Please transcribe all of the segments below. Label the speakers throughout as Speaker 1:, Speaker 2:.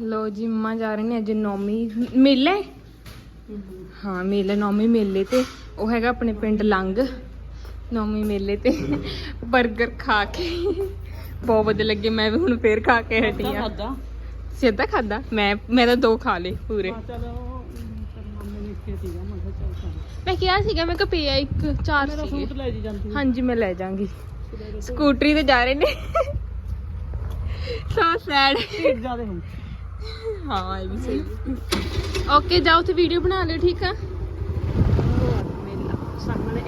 Speaker 1: ਲੋ ਜੀ ਮੰਮਾ ਜਾ ਰਹੇ ਨੇ ਅੱਜ ਨੌਮੀ ਮੇਲੇ। ਹਾਂ ਮੇਲੇ ਨੌਮੀ ਮੇਲੇ ਤੇ। ਉਹ ਹੈਗਾ ਆਪਣੇ ਪਿੰਡ ਲੰਗ ਨੌਮੀ ਮੇਲੇ ਤੇ। 버ਗਰ ਖਾ ਕੇ। ਬਹੁਤ ਵਧੀਆ ਲੱਗੇ ਮੈਂ ਵੀ ਹੁਣ ਫੇਰ ਖਾ ਕੇ ਹਟੀ ਆ। ਸਿੱਧਾ ਖਾਦਾ ਮੈਂ ਮੈਂ ਤਾਂ ਦੋ ਖਾ ਲਏ ਪੂਰੇ।
Speaker 2: ਮੈਂ ਕਿਹਾ
Speaker 1: ਸੀਗਾ ਮੈਂ ਕਿਹਾ ਪਿਆ ਇੱਕ ਚਾਰ
Speaker 2: ਲੈ ਜਾਂਦੀ
Speaker 1: ਹਾਂਜੀ ਮੈਂ ਲੈ ਜਾਵਾਂਗੀ ਸਕੂਟਰੀ ਤੇ ਜਾ ਰਹੇ ਨੇ। ਸੋ ਸੈਡ
Speaker 2: ਜ਼ਿਆਦੇ ਹੁਣ।
Speaker 1: ਹਾਂ ਇਹ ਵੀ ਸਹੀ। ਓਕੇ ਜਾਓ ਤੇ ਵੀਡੀਓ ਬਣਾ ਲਿਓ ਠੀਕ ਆ?
Speaker 2: ਮੇਲਾ ਸਾਹਮਣੇ।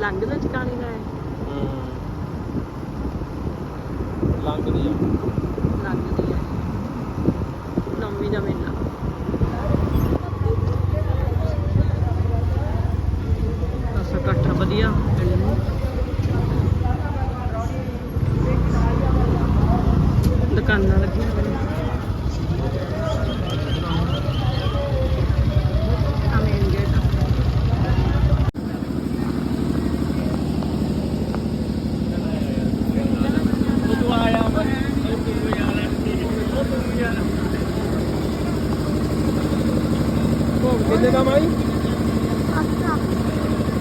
Speaker 2: ਲੰਘ ਦਾ ਟਿਕਾਣੇ ਦਾ ਹੈ।
Speaker 3: ਲੰਘਦੀ ਆ
Speaker 2: ਲੰਘਦੀ ਹੈ ਨੌਮੀ ਦਾ ਮੇਲਾ ਅਸਾ ਇਕੱਠਾ ਵਧੀਆ ਪਿੰਡ ਨੂੰ ਦੁਕਾਨਾਂ ਲੱਗੀਆਂ ਹੋਈਆਂ ਨੇ ਆ ਮੇਨ ਗੇਟ
Speaker 3: ਤੂੰ ਆਇਆ ਮੈਂ ਉਹ ਕਿੰਨੇ ਦਾ ਮਾਈ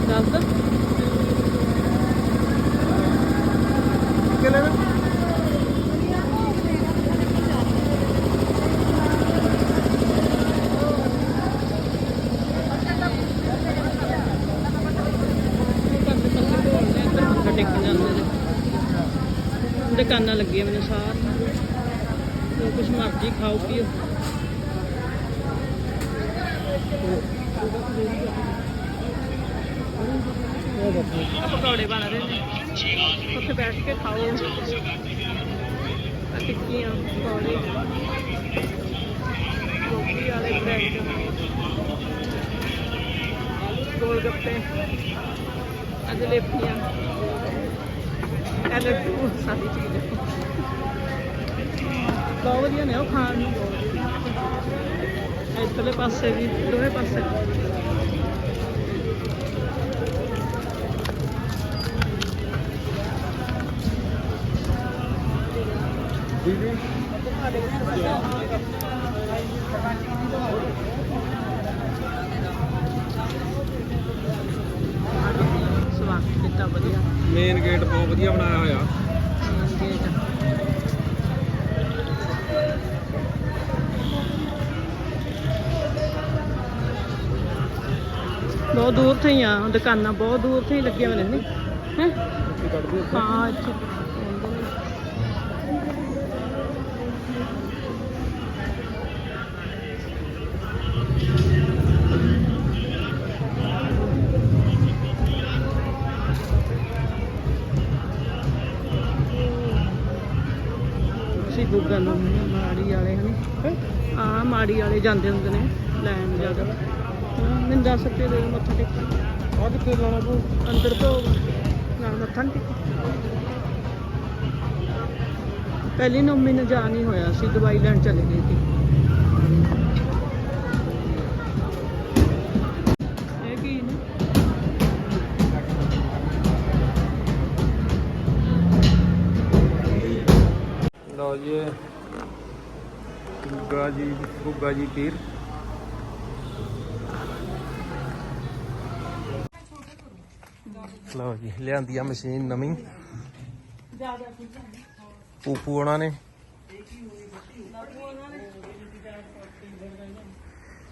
Speaker 2: ਦੱਸ ਦੋ
Speaker 3: ਕਿੰਨੇ ਦਾ
Speaker 2: ਇੱਧਰ ਮੱਥਾ ਟੇਕਣ ਜਾਂਦੇ ਨੇ ਦੁਕਾਨਾਂ ਲੱਗੀਆਂ ਮੈਨੂੰ ਸਾਰੀਆਂ ਜੋ ਕੁਛ ਮਰਜ਼ੀ ਖਾਓ, ਪੀਓ। ਪਕੌੜੇ ਬਣ ਰਹੇ ਨੇ। ਉੱਥੇ ਬੈਠ ਕੇ ਖਾਓ। ਟਿੱਕੀਆਂ, ਪਕੌੜੇ। ਗੋਭੀ ਵਾਲੇ ਬ੍ਰੈਡ ਗੋਲ ਗੱਪੇ ਆ ਜਲੇਬੀਆਂ ਇਹ ਲੱਡੂ ਸਾਰੀ ਚੀਜ਼ਾਂ ਬਹੁਤ ਵਧੀਆ ਨੇ ਉਹ ਖਾਣ ਨੂੰ ਬਹੁਤ ਵਧੀਆ ਇੱਧਰਲੇ ਪਾਸੇ ਵੀ ਦੋਵੇਂ ਪਾਸੇ
Speaker 3: ਦੀਦੀ ਮੇਨ ਗੇਟ ਬਹੁਤ ਵਧੀਆ ਬਣਾਇਆ ਹੋਇਆ।
Speaker 2: ਬਹੁਤ ਦੂਰ ਤੋਂ ਹੀ ਆ ਦੁਕਾਨਾਂ ਬਹੁਤ ਦੂਰ ਤੋਂ ਹੀ ਲੱਗੀਆਂ ਹੋਈਆਂ ਨੇ ਹੈ? ਹਾਂ ਮਾੜੀ ਵਾਲੇ ਹਨੇ? ਆ ਮਾੜੀ ਵਾਲੇ ਜਾਂਦੇ ਹੁੰਦੇ ਨੇ ਲੈਣ ਜ਼ਿਆਦਾ। ਮੈਨੂੰ 10 ਰੁਪਏ ਦੇ ਦਿਓ ਮੱਥਾ ਟੇਕਣ।
Speaker 3: ਆ ਕਿੱਥੇ ਲਾਉਣਾ ਪਊ
Speaker 2: ਅੰਦਰ ਭੋਗ ਨਾਲ ਮੱਥਾ ਨਹੀਂ ਟੇਕਿਆ ਪਹਿਲੀ ਨੌਮੀ ਨੂੰ ਜਾ ਨਹੀਂ ਹੋਇਆ ਸੀ ਦਵਾਈ ਲੈਣ ਚਲੇ ਗਏ ਸੀ। ਇਹ ਕੀ ਨੇ?
Speaker 3: ਲਓ ਜੀ ਗੁੱਗਾ ਜੀ ਗੁੱਗਾ ਜੀ ਪੀਰ। ਲਓ ਜੀ ਲਿਆਂਦੀ ਆ ਮਸ਼ੀਨ ਨਵੀਂ। ਪੂਪੂ ਉਹਨਾਂ ਨੇ।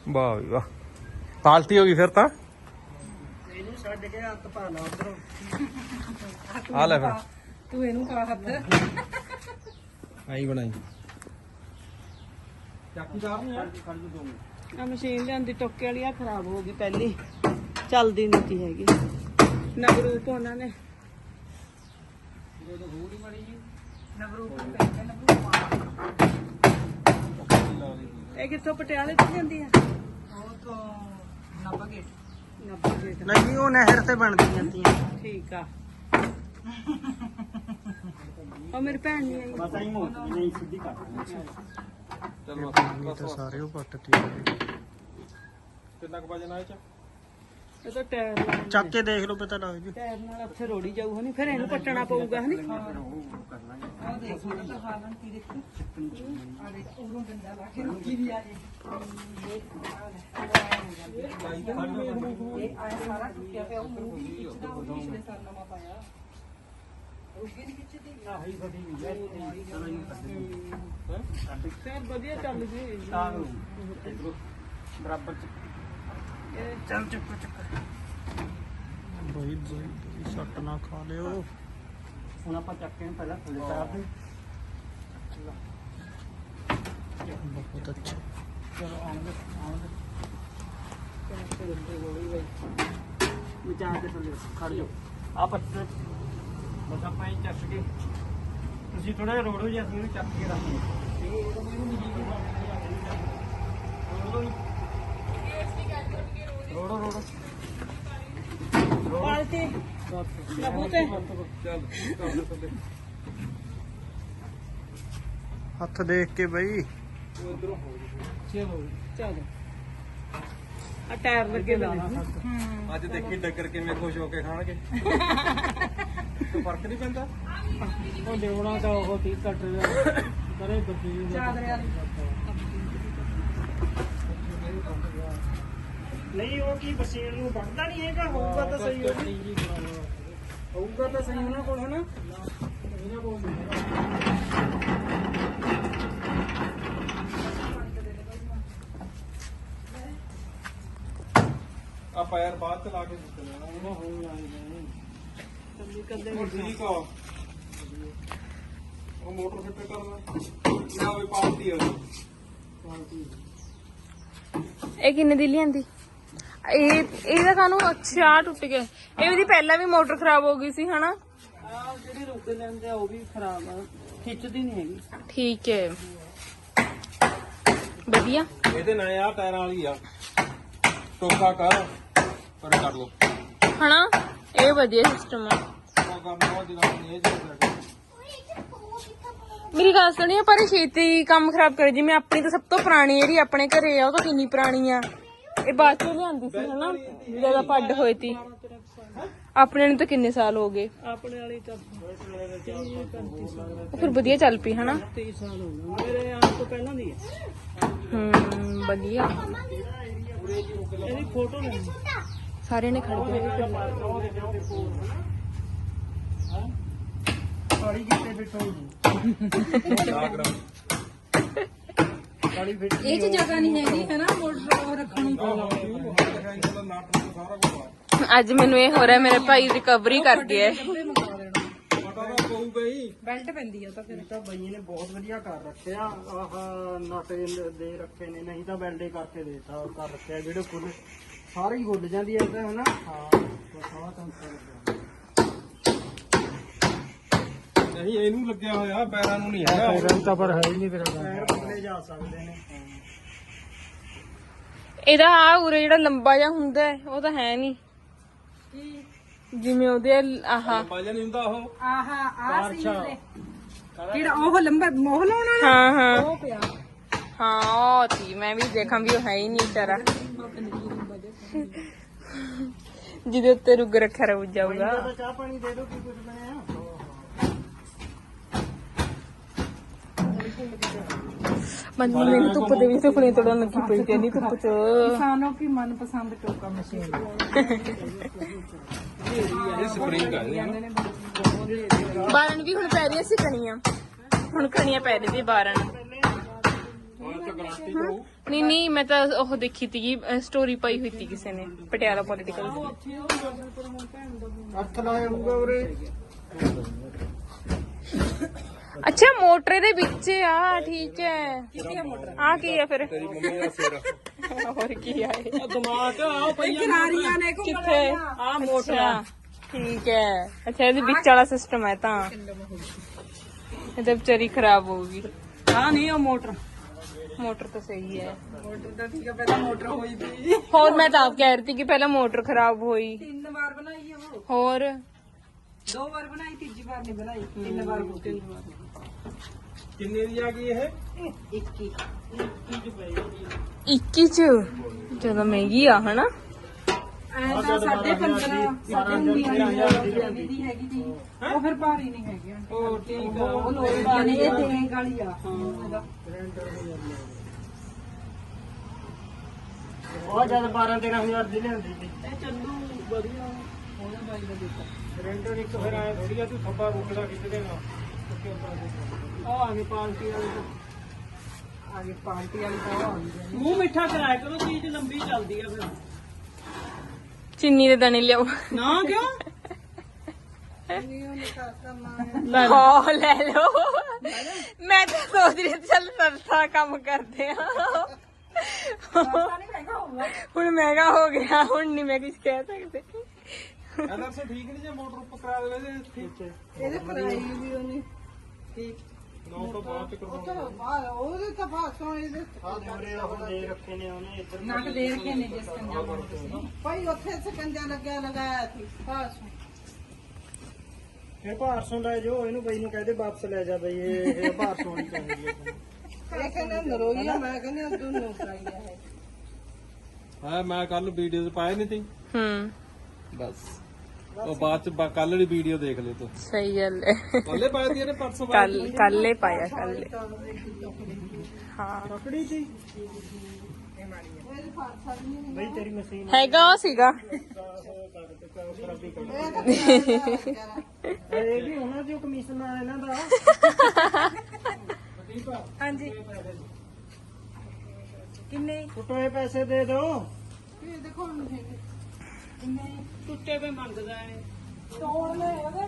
Speaker 3: ਵਾਹ ਵੀ ਵਾਹ। ਪਾਲਟੀ ਹੋ ਗਈ ਫਿਰ ਤਾਂ?
Speaker 2: ਇਹਨੂੰ ਛੱਡ ਕੇ ਹੱਥ ਪਾ ਲਾ ਉਧਰੋਂ।
Speaker 3: ਆ ਲੈ ਫਿਰ।
Speaker 2: ਤੂੰ ਇਹਨੂੰ ਪਾ ਹੱਥ।
Speaker 3: ਆਈ ਬਣਾਈ। ਚਾਕੀਦਾਰ ਨਹੀਂ ਹੈ
Speaker 2: ਆ ਮਸ਼ੀਨ ਲਿਆਂਦੀ ਟੋਕੇ ਵਾਲੀ ਆ ਖਰਾਬ ਹੋ ਗਈ ਪਹਿਲੀ। ਚੱਲਦੀ ਨਹੀਂ ਤੀ ਹੈਗੀ। ਨਵਰੂਪ ਉਹਨਾਂ ਨੇ। ਇਹ ਕਿੱਥੋਂ ਪਟਿਆਲੇ ਤੋਂ ਜਾਂਦੀ ਆ? ਉਹ ਤੋਂ ਨੱਬਾ ਗੇਟ। ਨੱਬਾ ਗੇਟ।
Speaker 4: ਨਹੀਂ ਉਹ ਨਹਿਰ ਤੇ ਬਣਦੀਆਂ ਜਾਂਦੀਆਂ
Speaker 2: ਠੀਕ ਆ। ਉਹ ਮੇਰੀ ਭੈਣ ਨਹੀਂ ਆਈ।
Speaker 4: ਪਤਾ ਹੀ ਮੋਟੀ ਨਹੀਂ ਸਿੱਧੀ ਕਰ
Speaker 3: ਚਲੋ
Speaker 4: ਤਾਂ ਸਾਰੇ ਉਹ ਪੱਟ ਤੇ
Speaker 3: ਕਿੰਨਾ ਕੁ ਵਜਨ ਆ ਇਹ ਚ?
Speaker 2: ਇਹ ਤਾਂ ਟਾਇਰ ਨਾਲ
Speaker 4: ਚੱਕ ਕੇ ਦੇਖ ਲਓ ਪਤਾ ਲੱਗ ਜੂ।
Speaker 2: ਟਾਇਰ ਨਾਲ ਉੱਥੇ ਰੋੜੀ ਜਾਊ ਹਨੀ ਫਿਰ ਇਹਨੂੰ ਪੱਟਣਾ ਪਊਗਾ ਹਨੀ ਫਿਰ ਵਧੀਆ ਚੱਲ ਜੀ
Speaker 4: ਬਰਾਬਰ ਚ ਚੱਲ ਚੁੱਕ ਚੁੱਕ
Speaker 3: ਬਈ ਬਈ ਬਈ ਸੱਟ ਨਾ ਖਾ ਲਿਓ
Speaker 4: ਹੁਣ ਆਪਾਂ ਚੱਕ ਕੇ ਪਹਿਲਾਂ ਥੱਲੇ ਤਾਰ ਦੇ
Speaker 3: ਬਹੁਤ ਅੱਛਾ
Speaker 4: ਚਲੋ ਆਉਣਗੇ ਆਉਣਗੇ ਵਿਚਾਰ ਦੇ ਥੱਲੇ ਖੜ ਜਾਓ ਆ ਪੱਤੇ ਬਸ ਆਪਾਂ ਹੀ ਚੱਕ ਕੇ। ਤੁਸੀਂ ਥੋੜਾ ਜਿਹਾ ਰੋੜੋ ਜੀ ਅਸੀਂ ਇਹਨੂੰ ਚੱਕ ਕੇ ਰੱਖੀਏ ਰੋੜੋ ਰੋੜੋ
Speaker 2: ਪਾਲਤੀ ਲੱਭੂ ਤੇ
Speaker 3: ਹੱਥ ਦੇਖ ਕੇ ਬਈ।
Speaker 2: ਚਲੋ ਚਲੋ। ਆ ਟਾਇਰ ਲੱਗੇ ਲਾ
Speaker 3: ਅੱਜ ਦੇਖੀ ਡੱਕਰ ਕਿਵੇਂ ਖੁਸ਼ ਹੋ ਕੇ ਖਾਣਗੇ। ਕੋਈ ਫ਼ਰਕ ਨਹੀਂ ਪੈਂਦਾ?
Speaker 4: ਉਹ ਦੇਵਣਾ ਤਾਂ ਉਹ ਤੀ ਕੱਟ ਰਿਹਾ। ਕਰੇ ਬੱਚੀ
Speaker 2: ਚਾਦਰੇ ਵਾਲੀ
Speaker 4: ਨਹੀਂ। ਉਹ ਕੀ ਬਸੀਨ ਨੂੰ ਵੱਢਦਾ ਨਹੀਂ ਹੈਗਾ? ਹੋਊਗਾ ਤਾਂ ਸਹੀ ਵੀ। ਹੋਊਗਾ ਤਾਂ ਸਹੀ ਉਹਨਾਂ ਕੋਲ ਹਨਾ? ਇਹਨਾਂ ਕੋਲ
Speaker 3: ਆਪਾਂ ਯਾਰ ਬਾਅਦ ਚ ਲਾ ਕੇ
Speaker 4: ਉਹਨਾਂ ਲੱਗ ਗਏ।
Speaker 2: ਚੱਲੀ ਕੱਲੇ
Speaker 3: ਉਹ ਠੀਕ ਆ। ਉਹ ਮੋਟਰ ਫਿੱਟ ਕਰਨਾ ਨਾ ਵੀ ਪਾਲਤੀ ਹੋਈ
Speaker 1: ਇਹ ਕਿੰਨੇ ਦੀ ਲਿਆਂਦੀ? ਇਹ ਇਹਦਾ ਕਾਨੂੰ ਅੱਛਾ ਟੁੱਟ ਗਿਆ। ਇਹ ਉਹਦੀ ਪਹਿਲਾਂ ਵੀ ਮੋਟਰ ਖਰਾਬ ਹੋ ਗਈ ਸੀ ਹਨਾ?
Speaker 2: ਆ ਜਿਹੜੀ ਰੁਕ ਲੈਂਦੇ ਆ ਉਹ ਵੀ ਖਰਾਬ ਆ। ਖਿੱਚਦੀ ਨਹੀਂ ਹੈਗੀ।
Speaker 1: ਠੀਕ ਹੈ। ਵਧੀਆ।
Speaker 3: ਇਹਦੇ ਨਾਲ ਆ ਟਾਇਰਾਂ ਵਾਲੀ ਆ। ਟੋਕਾ ਕਰ ਪਰ ਕਰ ਲੋ
Speaker 1: ਹਨਾ? ਇਹ ਵਧੀਆ ਸਿਸਟਮ ਆ। ਮੇਰੀ ਗੱਲ ਸੁਣਿਓ ਪਰ ਇਹ ਛੇਤੀ ਕੰਮ ਖਰਾਬ ਕਰੇ। ਜਿਵੇਂ ਆਪਣੀ ਤਾਂ ਸਭ ਤੋਂ ਪੁਰਾਣੀ ਜਿਹੜੀ ਆਪਣੇ ਘਰੇ ਆ ਉਹ ਤਾਂ ਕਿੰਨੀ ਪੁਰਾਣੀ ਆ। ਇਹ ਬਾਅਦ ਚੋਂ ਲਿਆਂਦੀ ਸੀ ਹਨਾ? ਜਦੋਂ ਪੱਡ ਹੋਏ ਤੀ ਆਪਣੇ ਨੂੰ ਤਾਂ ਕਿੰਨੇ ਸਾਲ ਹੋ ਗਏ?
Speaker 2: ਆਪਣੇ ਵਾਲੀ ਤਾਂ 35 ਸਾਲ
Speaker 1: ਉਹ ਫਿਰ ਵਧੀਆ ਚੱਲ ਪਈ ਹਨਾ?
Speaker 2: 30 ਸਾਲ ਹੋ ਗਏ। ਮੇਰੇ ਆਉਣ ਤੋਂ ਪਹਿਲਾਂ ਦੀ ਹੈ
Speaker 1: ਹੂੰ ਵਧੀਆ।
Speaker 2: ਇਹਦੀ ਫੋਟੋ ਲੈ
Speaker 1: ਸਾਰੇ ਨੇ ਖੜ ਗਏ
Speaker 4: ਕਾਲੀ ਕਾਲੀ ਫਿੱਟ
Speaker 1: ਇਹ ਚ ਜਗ੍ਹਾ ਨਹੀਂ ਹੈਗੀ ਹੈ ਨਾ ਮੋਟਰ ਰੱਖਣ ਅੱਜ ਮੈਨੂੰ ਇਹ ਹੋ ਰਿਹਾ ਮੇਰੇ ਭਾਈ ਰਿਕਵਰੀ ਕਰ ਗਿਆ। ਬੈਲਟ ਪੈਂਦੀ ਆ ਤਾਂ
Speaker 4: ਇਹ ਤਾਂ ਬਈਏ ਨੇ ਬਹੁਤ ਵਧੀਆ ਕਰ ਰੱਖਿਆ। ਆਹ ਨਟ ਦੇ ਰੱਖੇ ਨੇ ਨਹੀਂ ਤਾਂ ਬੈਲਡੇ ਕਰਕੇ ਦੇਤਾ ਕਰ ਰੱਖਿਆ। ਜਿਹੜੇ ਕੁੱਲ ਸਾਰੇ ਹੀ ਗੁੱਲ ਜਾਂਦੀ ਐ ਤਾਂ ਹਨਾ? ਹਾਂ ਸਾਰਾ ਤਾਂ
Speaker 3: ਨਹੀਂ ਇਹਨੂੰ ਲੱਗਿਆ ਹੋਇਆ ਪੈਰਾਂ ਨੂੰ ਨਹੀਂ ਹੈਗਾ।
Speaker 4: ਪੈਰਾਂ ਤਾਂ ਪਰ ਹੈ ਹੀ ਨਹੀਂ ਤੇਰਾ ਪੈਰ ਪੱਲੇ ਜਾ ਸਕਦੇ ਨੇ।
Speaker 1: ਇਹਦਾ ਆ ਉਰੇ ਜਿਹੜਾ ਲੰਬਾ ਜਿਹਾ ਹੁੰਦਾ ਹੈ, ਉਹ ਤਾਂ ਹੈ ਨਹੀਂ। ਜਿਵੇਂ ਉਹਦੇ ਆਹਾ।
Speaker 3: ਬਾਜਾ ਨਹੀਂ ਹੁੰਦਾ ਉਹ।
Speaker 2: ਕਿਹੜਾ ਉਹ ਲੰਬਾ ਮੋਹ ਲਾਉਣਾ
Speaker 1: ਹਾਂ ਹਾਂ।
Speaker 2: ਉਹ ਪਿਆ।
Speaker 1: ਹਾਂ ਉਹ ਸੀ ਮੈਂ ਵੀ ਦੇਖਾਂ ਵੀ ਉਹ ਹੈ ਹੀ ਨਹੀਂ ਵਿਚਾਰਾ। ਜਿਹਦੇ ਉੱਤੇ ਰੁੱਗ ਰੱਖਿਆ ਰਹੂ ਜਾਊਗਾ।
Speaker 4: ਤਾਂ ਚਾਹ ਪਾਣੀ ਦੇ ਦੋ ਕੀ ਪੁੱਛਦੇ ਆ
Speaker 1: ਮੰਨੀ ਮੈਨੂੰ ਧੁੱਪ ਦੇ ਵਿੱਚ ਸੁਪਨੇ ਤੋੜਨ ਲੱਗੀ ਪਈ ਤੇ ਨਹੀਂ ਧੁੱਪ ਚ।
Speaker 2: ਕਿਸਾਨੋਂ ਕੀ ਮਨਪਸੰਦ ਟੋਕਾ ਮਸ਼ੀਨ
Speaker 3: ਇਹ ਸਪਰਿੰਗ ਆ।
Speaker 1: ਬਾਰਨ ਵੀ ਹੁਣ ਪੈ ਰਹੀਆਂ ਸੀ ਕਣੀਆਂ। ਹੁਣ ਕਣੀਆਂ ਪੈ ਰਹੀ ਸੀ ਬਾਰਨ। ਨਹੀਂ ਨਹੀਂ ਮੈਂ ਤਾਂ ਉਹ ਦੇਖੀ ਤੀ ਸਟੋਰੀ ਪਾਈ ਹੋਈ ਤੀ ਕਿਸੇ ਨੇ ਪਟਿਆਲਾ ਪੋਲੀਟੀਕਲ
Speaker 4: ਅੱਖ ਲਾਇਆ ਹੋਊਗਾ ਉਰੇ।
Speaker 1: ਅੱਛਾ ਮੋਟਰ ਦੇ ਵਿੱਚ ਆ ਠੀਕ ਹੈ। ਆ ਕੀ ਹੈ ਫਿਰ?
Speaker 3: ਤੇਰੀ ਮੰਮੀ ਦਾ ਸਿਰ।
Speaker 1: ਹੋਰ ਕੀ ਆ ਇਹ?
Speaker 2: ਦਿਮਾਗ ਆ ਪਈਆਂ ਕਿਨਾਰੀਆਂ ਨੇ
Speaker 1: ਕਿੱਥੇ?
Speaker 2: ਆ। ਮੋਟਰ
Speaker 1: ਠੀਕ ਹੈ। ਅੱਛਾ ਇਹਦੇ ਵਿੱਚ ਵਾਲਾ ਸਿਸਟਮ ਹੈ ਤਾਂ। ਇਹ ਤਾਂ ਵਿਚਾਰੀ ਖਰਾਬ ਹੋਊਗੀ
Speaker 2: ਆ ਨਹੀਂ ਉਹ ਮੋਟਰ।
Speaker 1: ਮੋਟਰ ਤਾਂ ਸਹੀ ਹੈ।
Speaker 2: ਮੋਟਰ ਤਾਂ ਠੀਕ ਆ ਪਹਿਲਾਂ ਮੋਟਰ ਹੋਈ ਪਈ
Speaker 1: ਹੋਰ ਮੈਂ ਤਾਂ ਆਪ ਕਹਿ ਰਹੀ ਸੀ ਕਿ ਪਹਿਲਾਂ ਮੋਟਰ ਖਰਾਬ ਹੋਈ।
Speaker 2: ਤਿੰਨ ਵਾਰ ਬਣਾਈ ਉਹ।
Speaker 1: ਹੋਰ?
Speaker 2: ਦੋ ਵਾਰ ਬਣਾਈ ਤੀਜੀ ਵਾਰ ਨਹੀਂ ਬਣਾਈ ਤਿੰਨ ਵਾਰ ਗਈ।
Speaker 3: ਕਿੰਨੇ ਦੀ ਆ ਗਈ ਇਹ?
Speaker 1: 21 ਚ? ਜਦੋਂ ਮਹਿੰਗੀ ਆ ਹਨਾ?
Speaker 2: ਐ ਤਾਂ ਸਾਡੇ 15 ਸਾਡੇ 19000 ਦੀ ਹੈਗੀ ਜੀ। ਉਹ ਫਿਰ ਭਾਰੀ ਨਹੀਂ ਹੈਗੀ। ਉਹ ਠੀਕ ਆ। ਉਹ ਲੋੜ ਵਾਲੀ ਇਹ ਤੇਂਗ ਵਾਲੀ ਆ। ਹਾਂ
Speaker 4: ਉਹ ਜਦ 12 13000 ਦੀ ਲਿਆਂਦੀ ਸੀ।
Speaker 2: ਇਹ ਚੱਲੂ ਵਧੀਆ ਉਹਨੇ ਬਾਈ ਦਾ ਦਿੱਤਾ
Speaker 4: ਰੈਂਟਰ ਇੱਕ ਫਿਰ ਆਇਆ ਥੋੜੀ ਆ ਤੂੰ ਥੱਬਾ ਰੁਕਦਾ ਕਿਤੇ ਦੇ ਨਾਲ।
Speaker 2: ਆ ਆ ਗਏ ਪਾਰਟੀ ਵਾਲੀ ਆ ਗਏ ਪਾਰਟੀ ਵਾਲੀ ਤਾਂ ਆ ਗਈ। ਮੂੰਹ ਮਿੱਠਾ ਕਰਾਇਆ ਕਰੋ ਚੀਜ਼ ਲੰਬੀ ਚੱਲਦੀ ਆ ਫਿਰ।
Speaker 1: ਚੀਨੀ ਦੇ ਦਾਣੇ ਲਿਆਓ।
Speaker 2: ਨਾ ਕਿਉਂ?
Speaker 1: ਹੋ ਲੈ ਲਓ। ਮੈਂ ਤਾਂ ਸੋਚ ਰਹੀ ਸੀ ਚੱਲ ਸਸਤਾ ਕੰਮ ਕਰਦੇ ਆ। ਹੁਣ ਮਹਿੰਗਾ ਹੋ ਗਿਆ ਹੁਣ ਨਹੀਂ ਮੈਂ ਕੁਝ ਕਹਿ ਸਕਦੇ।
Speaker 3: ਸੇ ਠੀਕ ਨਹੀਂ ਜੇ ਮੋਟਰ ਉੱਪਰ ਕਰਾ ਦੇਵੇ ਤੇ ਠੀਕ। ਹੈ
Speaker 2: ਇਹਦੇ ਪ੍ਰਾਈ ਵੀ ਉਹਨੇ। ਠੀਕ।
Speaker 3: ਨੌ ਤੋਂ ਬਾਅਦ ਤੱਕ
Speaker 2: ਉਹਦੇ ਤਾਂ ਭਾਸੋਂ ਇਹਦੇ
Speaker 4: ਆ ਦੋਰੇ ਉਹ ਦੇ ਰੱਖੇ ਨੇ ਉਹਨੇ ਇੱਧਰ
Speaker 2: ਨੱਕ ਦੇ ਰੱਖੇ ਨੇ ਜਿਸ ਕੰਜਾ ਭਾਈ ਉੱਥੇ ਸਕੰਜਾ ਲੱਗਿਆ ਲਗਾਇਆ ਸੀ ਭਾਸੋਂ
Speaker 4: ਫਿਰ ਭਾਰਸੋਂ ਲੈ ਜੋ ਇਹਨੂੰ ਬਈ ਨੂੰ ਕਹਦੇ ਵਾਪਸ ਲੈ ਜਾ ਬਈ ਇਹ ਇਹ ਭਾਰਸੋਂ ਵਾਲੀ ਚਾਹੀਦੀ ਹੈ
Speaker 2: ਇਹ। ਕਹਿੰਦਾ ਨਰੋਈ ਆ ਮੈਂ ਕਹਿੰਦੀ ਉਹ ਦੋਨੋਂ ਕਰਾਈਆ ਹੈ
Speaker 3: ਹਾਂ ਮੈਂ ਕੱਲ ਵੀਡੀਓ ਚ ਪਾਇਆ ਨਹੀਂ ਤੀ
Speaker 1: ਹੂੰ।
Speaker 3: ਬਸ। ਉਹ ਬਾਅਦ ਚ ਕੱਲ ਵਾਲੀ ਵੀਡੀਓ ਦੇਖ ਲੈ ਤੂੰ।
Speaker 1: ਸਹੀ ਗੱਲ ਹੈ।
Speaker 3: ਕੱਲੇ ਪਾਇਆ ਤੀ ਇਹਨੇ ਪਰਸੋਂ
Speaker 1: ਕੱਲ ਕੱਲੇ ਪਾਇਆ ਕੱਲੇ ਹਾਂ।
Speaker 4: ਪਕੜੀ ਸੀ? ਬਈ ਤੇਰੀ ਮਸ਼ੀਨ
Speaker 1: ਹੈਗਾ ਉਹ ਸੀਗਾ।
Speaker 4: ਇਹ ਵੀ ਉਹਨਾਂ ਦੀ ਕਮਿਸ਼ਨ ਆ ਇਹਨਾਂ ਦਾ।
Speaker 1: ਹਾਂਜੀ। ਕਿੰਨੇ?
Speaker 4: ਟੁੱਟੇ ਪੈਸੇ ਦੇ ਦਿਓ।
Speaker 2: ਇਹ ਦੇਖੋ ਹੁਣ ਹੈਗੇ। ਕਿੰਨੇ ਟੁੱਟੇ ਪੇ ਮੰਗਦਾ ਹੈ ਤੋੜ ਲੈ ਉਹਦੇ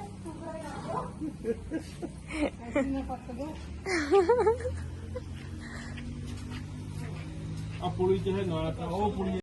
Speaker 2: ਐਸੀ ਨਾ ਪੱਟ ਦੋ।
Speaker 3: ਆ ਪੁਲੀ ਚ ਹੈ ਨਾਲ ਤਾਂ ਉਹ ਪੁਲੀ